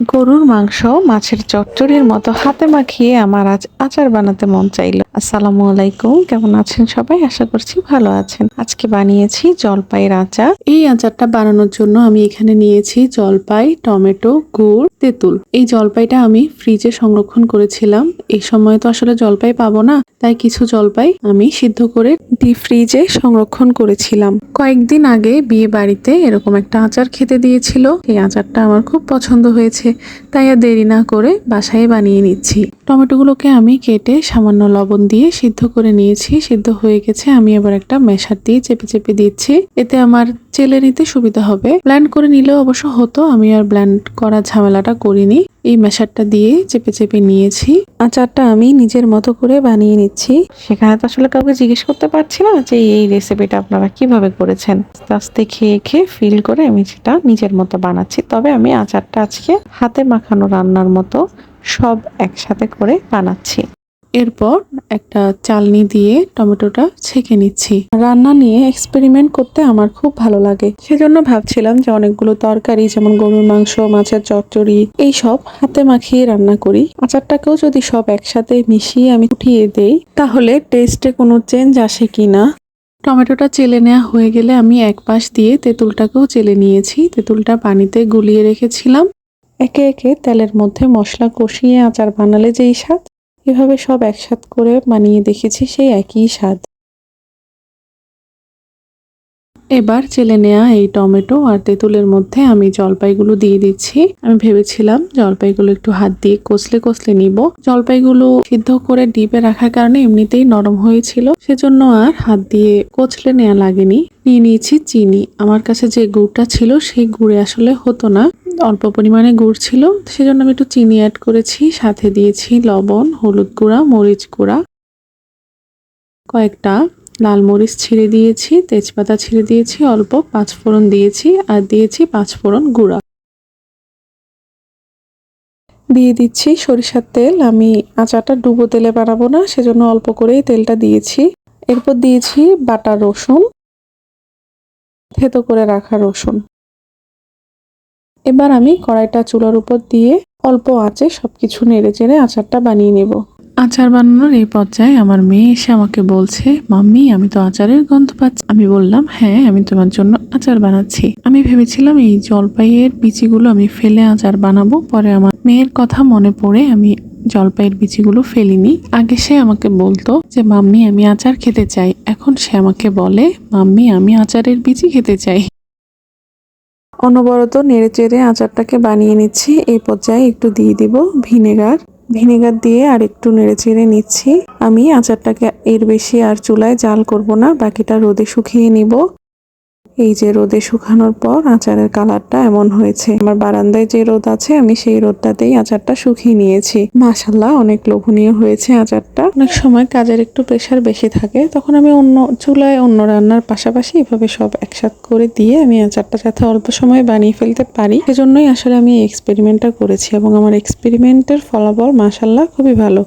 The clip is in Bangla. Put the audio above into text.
গরুর মাংস মাছের চচ্চড়ির মতো হাতে মাখিয়ে আমার আজ আচার বানাতে মন চাইলো। আসসালামু আলাইকুম। কেমন আছেন সবাই? আশা করছি ভালো আছেন। আজকে বানিয়েছি জলপাইয়ের আচার। এই আচারটা বানানোর জন্য আমি এখানে নিয়েছি জলপাই, টমেটো, গুড়, তেঁতুল। এই জলপাইটা আমি ফ্রিজে সংরক্ষণ করেছিলাম। এই সময় তো আসলে জলপাই পাবো না, তাই কিছু জলপাই আমি সিদ্ধ করে ডিপ ফ্রিজে সংরক্ষণ করেছিলাম। কয়েকদিন আগে বিয়ে বাড়িতে এরকম একটা আচার খেতে দিয়েছিল। এই আচারটা আমার খুব পছন্দ হয়েছে, তাই আর দেরি না করে বাসায় বানিয়ে নিচ্ছি। টমেটোগুলোকে আমি কেটে সামান্য লবণ দিয়ে সিদ্ধ করে নিয়েছি, সিদ্ধ হয়ে গেছে। আমি এবার একটা মেশার দিয়ে চেপে চেপে দিচ্ছি। এতে আমার চেলে নিতে সুবিধা হবে। ব্ল্যান্ড করে নিলেও অবশ্য হতো, আমি আর ব্ল্যান্ড করার ঝামেলাটা করিনি। এই মেশারটা দিয়ে চেপে চেপে নিয়েছি। আচারটা আমি নিজের মতো করে বানিয়ে নিচ্ছি। সেখানে তো আসলে কাউকে জিজ্ঞেস করতে পারছি না যে এই রেসিপিটা আপনারা কীভাবে করেছেন। আস্তে খেয়ে খেয়ে ফিল করে আমি সেটা নিজের মতো বানাচ্ছি। তবে আমি আচারটা আজকে হাতে মাখানো রান্নার মতো সব একসাথে করে বানাচ্ছি। এরপর একটা চালনি দিয়ে টমেটোটা ছেঁকে নিচ্ছি। রান্না নিয়ে এক্সপেরিমেন্ট করতে আমার খুব ভালো লাগে। সেজন্য ভাবছিলাম যে অনেকগুলো তরকারি, যেমন গরুর মাংস, মাছের চচ্চড়ি এই সব হাতে মাখিয়ে রান্না করি। আচারটাকেও যদি সব একসাথে মিশিয়ে আমি উঠিয়ে দেই, তাহলে টেস্টে কোনো চেঞ্জ আসে কিনা। টমেটোটা চেলে নেওয়া হয়ে গেলে আমি এক পাশ দিয়ে তেঁতুলটাকেও চেলে নিয়েছি। তেঁতুলটা পানিতে গুলিয়ে রেখেছিলাম। একে একে তেলের মধ্যে মশলা কষিয়ে আচার বানালে যেই স্বাদ এভাবে সব একসাথ করে বানিয়ে দেখেছি সেই একই স্বাদ। এবার চেলে নেওয়া এই টমেটো আর তেঁতুলের মধ্যে আমি জলপাইগুলো দিয়ে দিচ্ছি। আমি ভেবেছিলাম জলপাইগুলো একটু হাত দিয়ে কষলে কষলে নিব। জলপাইগুলো সিদ্ধ করে ডিপে রাখার কারণে এমনিতেই নরম হয়েছিল। সেজন্য আর হাত দিয়ে কচলে নেওয়া লাগেনি। নিয়ে নিয়েছি চিনি। আমার কাছে যে গুড়টা ছিল সেই গুড়ে আসলে হতো না। অল্প পরিমাণে গুড় ছিল, সেজন্য আমি একটু চিনি অ্যাড করেছি, সাথে দিয়েছি লবণ, হলুদ গুঁড়া, মরিচ গুঁড়া, কয়েকটা লাল মরিচ ছিঁড়ে দিয়েছি, তেজপাতা ছিঁড়ে দিয়েছি, অল্প পাঁচফোড়ন দিয়েছি, আর দিয়েছি পাঁচফোড়ন গুঁড়া। দিয়ে দিচ্ছি সরিষার তেল, আমি আচারটা ডুবো তেলে বানাবো না, সেজন্য অল্প করেই তেলটা দিয়েছি। এরপর দিয়েছি বাটা রসুন, থেতো করে রাখা রসুন। এবার আমি কড়াইটা চুলার উপর দিয়ে অল্প আঁচে সবকিছু নেড়ে চেড়ে আচারটা বানিয়ে নেব। আচার বানানোর এই পর্যায়ে আমার মেয়ে এসে আমাকে বলছে, মাম্মি, আমি তো আচারের গন্ধ পাচ্ছি। আমি বললাম হ্যাঁ আমি তোমার জন্য আচার বানাচ্ছি। আমি ভেবেছিলাম এই জলপাইয়ের বিচিগুলো আমি ফেলে আচার বানাবো, পরে আমার মেয়ের কথা মনে পড়ে আমি জলপাইয়ের বিচিগুলো ফেলিনি। আগে সে আমাকে বলতো যে, মাম্মি, আমি আচার খেতে চাই। এখন সে আমাকে বলে, মাম্মি, আমি আচারের বিচি খেতে চাই। অনবরত নেড়ে চেড়ে আচারটাকে বানিয়ে নিচ্ছি। এই পর্যায়ে একটু দিয়ে দিব ভিনেগার। ভিনেগার দিয়ে আর একটু নেড়ে চেড়ে নিচ্ছি। আমি আচারটাকে এর বেশি আর চুলায় জাল করব না, বাকিটা রোদে শুকিয়ে নিব। এই যে রোদে শুকানোর পর আচারের কালারটা এমন হয়েছে। আমার বারান্দায় যে রোদ আছে, আমি সেই রোদটাতেই আচারটা শুকিয়ে নিয়েছি। মাশাল্লাহ অনেক লোভনীয় হয়েছে আচারটা। অনেক সময় কাজের একটু প্রেশার বেশি থাকে। তখন আমি অন্য চুলায় অন্য রান্নার পাশাপাশি এভাবে সব একসাথ করে দিয়ে আমি আচারটা যাতে অল্প সময়ে বানিয়ে ফেলতে পারি। সেজন্যই আসলে আমি এক্সপেরিমেন্টটা করেছি এবং আমার এক্সপেরিমেন্টের ফলাফল মাশাল্লাহ খুবই ভালো।